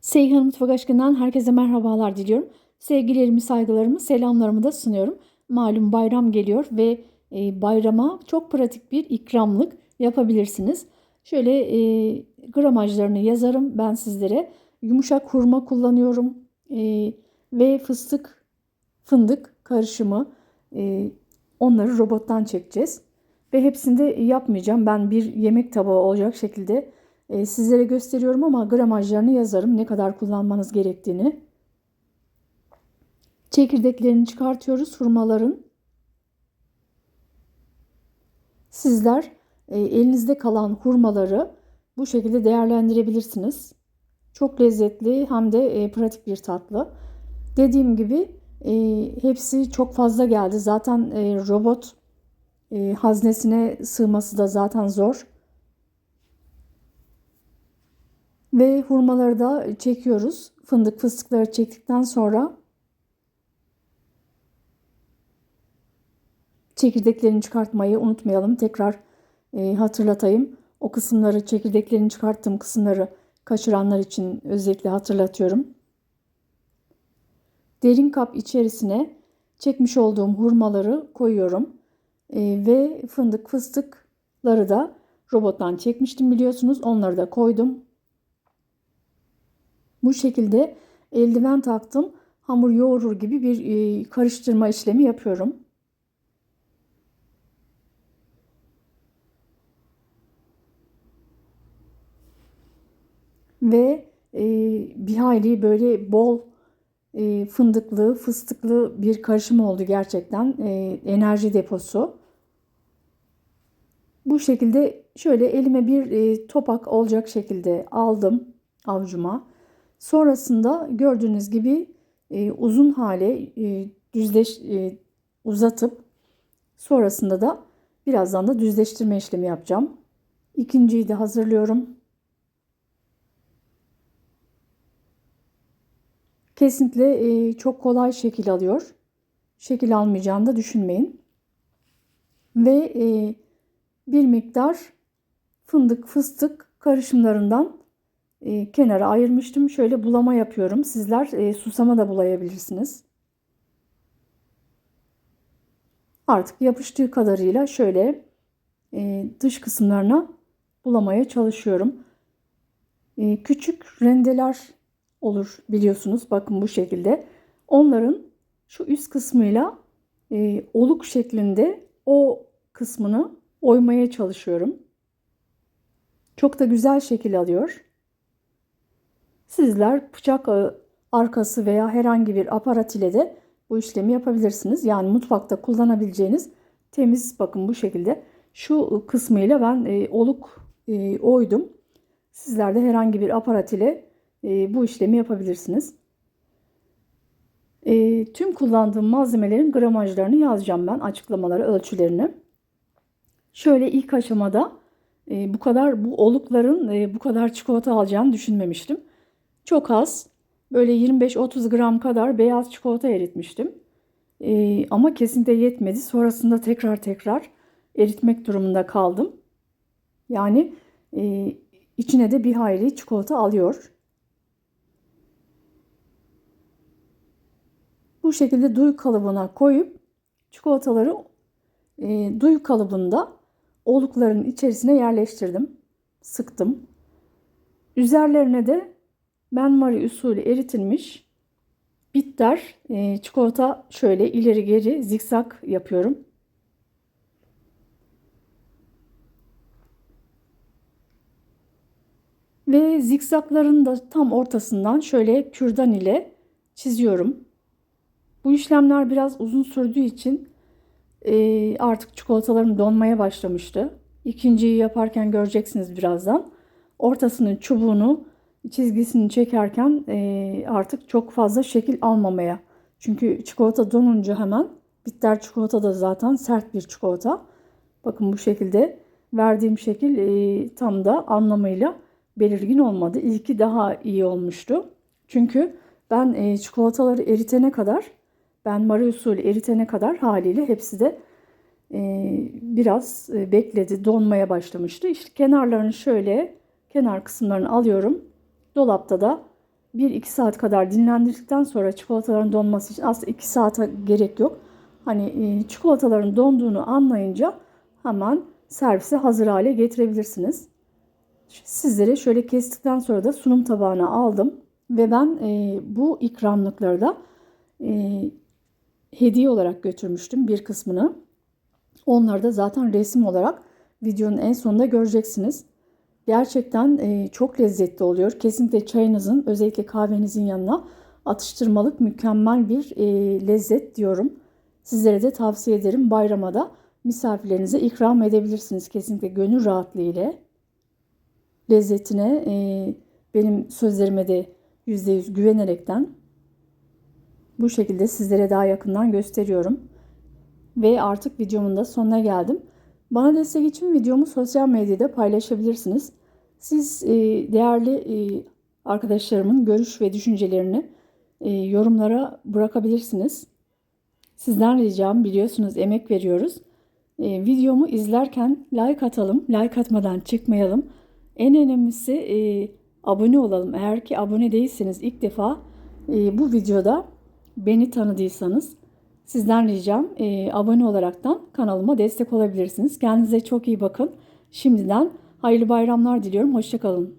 Seyhan Mutfak Aşkı'ndan herkese merhabalar diliyorum. Sevgilerimi, saygılarımı, selamlarımı da sunuyorum. Malum bayram geliyor ve e, bayrama çok pratik bir ikramlık yapabilirsiniz. Şöyle e, gramajlarını yazarım ben sizlere. Yumuşak hurma kullanıyorum e, ve fıstık, fındık karışımı. E, onları robottan çekeceğiz. Ve hepsini de yapmayacağım. Ben bir yemek tabağı olacak şekilde e, sizlere gösteriyorum ama gramajlarını yazarım ne kadar kullanmanız gerektiğini. Çekirdeklerini çıkartıyoruz hurmaların. Sizler e, elinizde kalan hurmaları bu şekilde değerlendirebilirsiniz. Çok lezzetli hem de e, pratik bir tatlı. Dediğim gibi e, hepsi çok fazla geldi. Zaten e, robot e, haznesine sığması da zaten zor. Ve hurmaları da çekiyoruz. Fındık fıstıkları çektikten sonra çekirdeklerini çıkartmayı unutmayalım. Tekrar e, hatırlatayım. O kısımları çekirdeklerini çıkarttığım kısımları kaçıranlar için özellikle hatırlatıyorum. Derin kap içerisine çekmiş olduğum hurmaları koyuyorum. E, ve fındık fıstıkları da robottan çekmiştim biliyorsunuz. Onları da koydum. Bu şekilde eldiven taktım. Hamur yoğurur gibi bir e, karıştırma işlemi yapıyorum. Ve e, bir hayli böyle bol e, fındıklı, fıstıklı bir karışım oldu gerçekten. Enerji deposu. Bu şekilde şöyle elime bir topak olacak şekilde aldım avucuma. Sonrasında gördüğünüz gibi e, uzun hale e, düzleş e, uzatıp sonrasında da birazdan da düzleştirme işlemi yapacağım. İkinciyi de hazırlıyorum. Kesinlikle e, çok kolay şekil alıyor. Şekil almayacağını da düşünmeyin. Ve e, bir miktar fındık fıstık karışımlarından e, kenara ayırmıştım. Şöyle bulama yapıyorum. Sizler e, susama da bulayabilirsiniz. Artık yapıştığı kadarıyla şöyle e, dış kısımlarına bulamaya çalışıyorum. E, küçük rendeler olur biliyorsunuz. Bakın bu şekilde. Onların şu üst kısmıyla e, oluk şeklinde o kısmını oymaya çalışıyorum. Çok da güzel şekil alıyor. Sizler bıçak arkası veya herhangi bir aparat ile de bu işlemi yapabilirsiniz. Yani mutfakta kullanabileceğiniz temiz bakın bu şekilde. Şu kısmıyla ben e, oluk e, oydum. Sizler de herhangi bir aparat ile e, bu işlemi yapabilirsiniz. E, tüm kullandığım malzemelerin gramajlarını yazacağım ben açıklamaları, ölçülerini. Şöyle ilk aşamada e, bu kadar bu olukların e, bu kadar çikolata alacağını düşünmemiştim. Çok az böyle 25-30 gram kadar beyaz çikolata eritmiştim. E, ama kesinlikle yetmedi. Sonrasında tekrar tekrar eritmek durumunda kaldım. Yani e, içine de bir hayli çikolata alıyor. Bu şekilde duy kalıbına koyup çikolataları e, duy kalıbında olukların içerisine yerleştirdim. Sıktım. Üzerlerine de benmari usulü eritilmiş bitter e, çikolata şöyle ileri geri zikzak yapıyorum. Ve zikzakların da tam ortasından şöyle kürdan ile çiziyorum. Bu işlemler biraz uzun sürdüğü için e, artık çikolatalarım donmaya başlamıştı. İkinciyi yaparken göreceksiniz birazdan. Ortasının çubuğunu çizgisini çekerken e, artık çok fazla şekil almamaya. Çünkü çikolata donunca hemen bitter çikolata da zaten sert bir çikolata. Bakın bu şekilde verdiğim şekil e, tam da anlamıyla belirgin olmadı. İlki daha iyi olmuştu. Çünkü ben e, çikolataları eritene kadar ben mari usulü eritene kadar haliyle hepsi de e, biraz e, bekledi, donmaya başlamıştı. İşte kenarlarını şöyle kenar kısımlarını alıyorum. Dolapta da 1-2 saat kadar dinlendirdikten sonra çikolataların donması için aslında 2 saate gerek yok. Hani e, çikolataların donduğunu anlayınca hemen servise hazır hale getirebilirsiniz. Sizlere şöyle kestikten sonra da sunum tabağına aldım ve ben e, bu ikramlıkları da e, hediye olarak götürmüştüm bir kısmını. Onları da zaten resim olarak videonun en sonunda göreceksiniz. Gerçekten e, çok lezzetli oluyor. Kesinlikle çayınızın özellikle kahvenizin yanına atıştırmalık mükemmel bir e, lezzet diyorum. Sizlere de tavsiye ederim. Bayrama da misafirlerinize ikram edebilirsiniz kesinlikle gönül rahatlığı ile. Lezzetine e, benim sözlerime de %100 güvenerekten bu şekilde sizlere daha yakından gösteriyorum. Ve artık videomun da sonuna geldim. Bana destek için videomu sosyal medyada paylaşabilirsiniz. Siz e, değerli e, arkadaşlarımın görüş ve düşüncelerini e, yorumlara bırakabilirsiniz. Sizden ricam biliyorsunuz emek veriyoruz. E, videomu izlerken like atalım. Like atmadan çıkmayalım. En önemlisi e, abone olalım. Eğer ki abone değilseniz ilk defa e, bu videoda beni tanıdıysanız sizden ricam e, abone olaraktan kanalıma destek olabilirsiniz. Kendinize çok iyi bakın. Şimdiden hayırlı bayramlar diliyorum. Hoşçakalın.